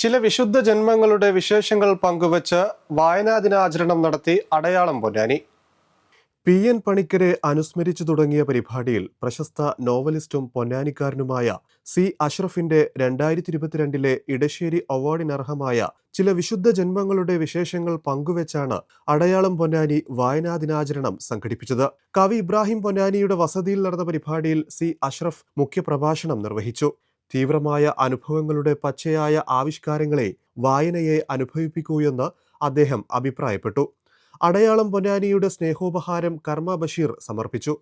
ചില വിശുദ്ധ ജന്മങ്ങളുടെ വിശേഷങ്ങൾ പങ്കുവച്ച് വായനാ ദിനാചരണം നടത്തി അടയാളം പൊന്നാനി. പി എൻ പണിക്കരെ അനുസ്മരിച്ചു തുടങ്ങിയ പരിപാടിയിൽ പ്രശസ്ത നോവലിസ്റ്റും പൊന്നാനിക്കാരനുമായ സി അഷ്റഫിന്റെ രണ്ടായിരത്തി ഇരുപത്തിരണ്ടിലെ ഇടശ്ശേരി അവാർഡിനർഹമായ ചില വിശുദ്ധ ജന്മങ്ങളുടെ വിശേഷങ്ങൾ പങ്കുവെച്ചാണ് അടയാളം പൊന്നാനി വായനാ ദിനാചരണം സംഘടിപ്പിച്ചത്. കവി ഇബ്രാഹിം പൊന്നാനിയുടെ വസതിയിൽ നടന്ന പരിപാടിയിൽ സി അഷ്റഫ് മുഖ്യപ്രഭാഷണം നിർവഹിച്ചു. തീവ്രമായ അനുഭവങ്ങളുടെ പച്ചയായ ആവിഷ്കാരങ്ങളെ വായനയെ അനുഭവിപ്പിക്കൂ എന്ന് അദ്ദേഹം അഭിപ്രായപ്പെട്ടു. അടയാളം പൊന്നാനിയുടെ സ്നേഹോപഹാരം കർമ്മ ബഷീർ സമർപ്പിച്ചു.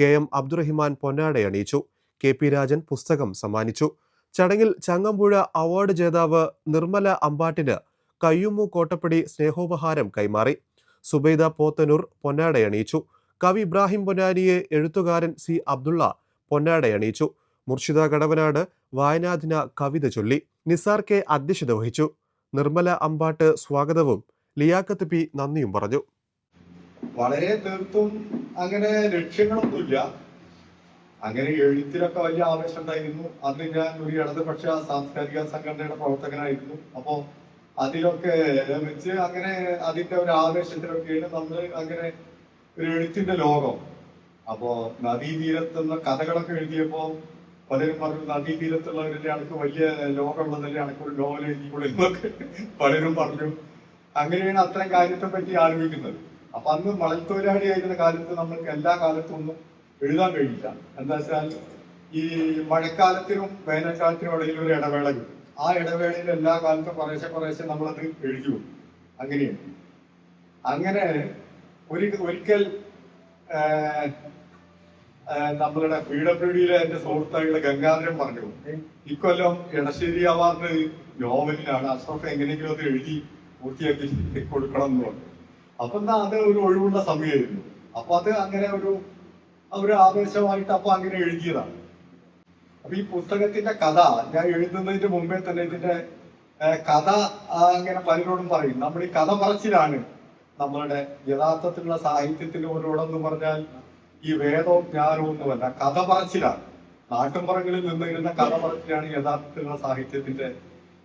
കെ എം അബ്ദുറഹിമാൻ പൊന്നാടയണിയിച്ചു കെ പി രാജൻ പുസ്തകം സമ്മാനിച്ചു. ചടങ്ങിൽ ചങ്ങമ്പുഴ അവാർഡ് ജേതാവ് നിർമ്മല അമ്പാട്ടിന് കയ്യുമ്മു കോട്ടപ്പടി സ്നേഹോപഹാരം കൈമാറി. സുബൈദ പോത്തനൂർ പൊന്നാടയണിയിച്ചു കവി ഇബ്രാഹിം പൊന്നാനിയെ എഴുത്തുകാരൻ സി അബ്ദുള്ള പൊന്നാടയണിയിച്ചു മുർഷിദ കടവനാട് വായനാദിന കവിത ചൊല്ലി നിസാർ കെ അധ്യക്ഷത വഹിച്ചു. നിർമ്മല അമ്പാട്ട് സ്വാഗതവും ലിയാക്കത്ത് പി നന്ദിയും പറഞ്ഞു. വളരെ തീർത്തും അങ്ങനെ ലക്ഷ്യങ്ങളൊന്നുമില്ല. അങ്ങനെ എഴുത്തിലൊക്കെ വലിയ ആവേശം ഉണ്ടായിരുന്നു. അന്ന് ഞാൻ ഒരു ഇടതുപക്ഷ സാംസ്കാരിക സംഘടനയുടെ പ്രവർത്തകനായിരുന്നു. അപ്പോ അതിലൊക്കെ വെച്ച് അങ്ങനെ അതിന്റെ ഒരു ആവേശത്തിലൊക്കെയാണ് നമ്മൾ അങ്ങനെ ഒരു എഴുത്തിന്റെ ലോകം. അപ്പോ നദീതീരത്തുന്ന കഥകളൊക്കെ എഴുതിയപ്പോ പലരും പറഞ്ഞു നദീതീരത്തുള്ളവരുടെ അണക്ക് വലിയ ലോകമുള്ളതല്ലേ അണക്ക് ഒരു നോവൽ എഴുതിക്കൂടെ എന്നൊക്കെ പലരും പറഞ്ഞു. അങ്ങനെയാണ് അത്തരം കാര്യത്തെ പറ്റി ആലോചിക്കുന്നത്. അപ്പൊ അന്ന് മണൽത്തൊഴിലാളി ആയിരുന്ന കാലത്ത് നമ്മൾക്ക് എല്ലാ കാലത്തും ഒന്നും എഴുതാൻ കഴിയില്ല. എന്താ വെച്ചാൽ ഈ മഴക്കാലത്തിനും വേനൽക്കാലത്തിനും ഇടയിൽ ഒരു ഇടവേള ആ ഇടവേളയിൽ എല്ലാ കാലത്തും കുറേശ്ശെ കുറേശ്ശെ നമ്മളത് എഴുതി അങ്ങനെയാണ്. അങ്ങനെ ഒരു ഒരിക്കൽ നമ്മളുടെ പി ഡബ്ല്യു ഡിയിലെ എന്റെ സുഹൃത്തായിട്ടുള്ള ഗംഗാധരൻ പറഞ്ഞു ഇക്കൊല്ലം ഇടശ്ശേരി അവാർഡ് നോവലിനാണ് അഷ്റഫ് എങ്ങനെയെങ്കിലും അത് എഴുതി പൂർത്തിയാക്കി കൊടുക്കണം എന്ന് പറഞ്ഞു. അപ്പൊ എന്താ അത് ഒരു ഒഴിവുള്ള സമയമായിരുന്നു. അപ്പൊ അത് അങ്ങനെ ഒരു ഒരു ആവേശമായിട്ട് അപ്പൊ അങ്ങനെ എഴുതിയതാണ്. അപ്പൊ ഈ പുസ്തകത്തിന്റെ കഥ ഞാൻ എഴുതുന്നതിന്റെ മുമ്പേ തന്നെ ഇതിന്റെ കഥ അങ്ങനെ പലരോടും പറയും. നമ്മൾ ഈ കഥ പറച്ചിലാണ് നമ്മളുടെ യഥാർത്ഥത്തിലുള്ള സാഹിത്യത്തിന്റെ ഒരോടെന്ന് പറഞ്ഞാൽ ഈ വേദവും ജ്ഞാനവും ഒന്നുമല്ല കഥ പറച്ചിലാണ് നാട്ടുമ്പുറങ്ങളിൽ നിന്നിരുന്ന കഥ പറച്ചിലാണ് യഥാർത്ഥത്തിലുള്ള സാഹിത്യത്തിന്റെ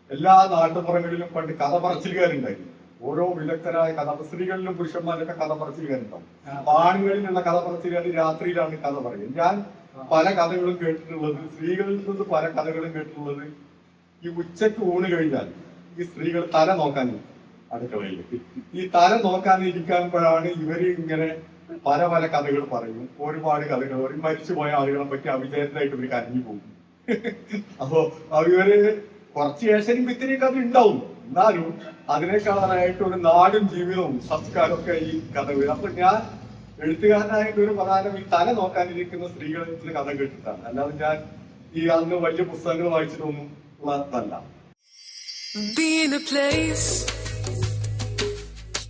എല്ലാ നാട്ടുപുറങ്ങളിലും പണ്ട് കഥ പറച്ചിലുകാരുണ്ടായിരുന്നു ഓരോ വിദഗ്ധരായ കഥ സ്ത്രീകളിലും പുരുഷന്മാരൊക്കെ കഥ പറച്ചിലുകാരുണ്ടാവും അപ്പൊ ആണുങ്ങളിലുള്ള കഥ പറച്ചിലുകാർ രാത്രിയിലാണ് കഥ പറയുന്നത്. ഞാൻ പല കഥകളും കേട്ടിട്ടുള്ളത് സ്ത്രീകളിൽ നിന്ന് പല കഥകളും കേട്ടിട്ടുള്ളത് ഈ ഉച്ചയ്ക്ക് ഊണ് കഴിഞ്ഞാൽ ഈ സ്ത്രീകൾ തല നോക്കാനിരിക്കും അടുക്കളയിൽ ഈ തല നോക്കാനിരിക്കുമ്പോഴാണ് ഇവർ ഇങ്ങനെ പല പല കഥകൾ പറയും ഒരുപാട് കഥകൾ. പറയും മരിച്ചുപോയ ആളുകളെ പറ്റി അവിചാരിതമായിട്ട് ഇവർ കരഞ്ഞു പോകും അപ്പോ ഇവർ കുറച്ച് ഏശനും ഇത്തിരി അത് ഉണ്ടാവും എന്നാലും അതിനേക്കാളായിട്ട് ഒരു നാടും ജീവിതവും സംസ്കാരവും ഒക്കെ ഈ കഥ വരും. അപ്പൊ ഞാൻ എഴുത്തുകാരനായിട്ട് ഒരു പ്രധാനം ഈ തല നോക്കാനിരിക്കുന്ന സ്ത്രീകളെ കഥ കേട്ടിട്ടാണ് അല്ലാതെ ഞാൻ ഈ അന്ന് വലിയ പുസ്തകങ്ങൾ വായിച്ചിട്ടൊന്നും ഉള്ളതല്ല. Be in a place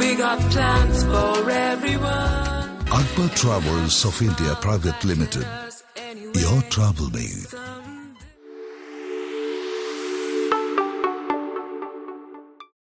we got plans for everyone. Akbar Travels of India Private Limited. Your travel made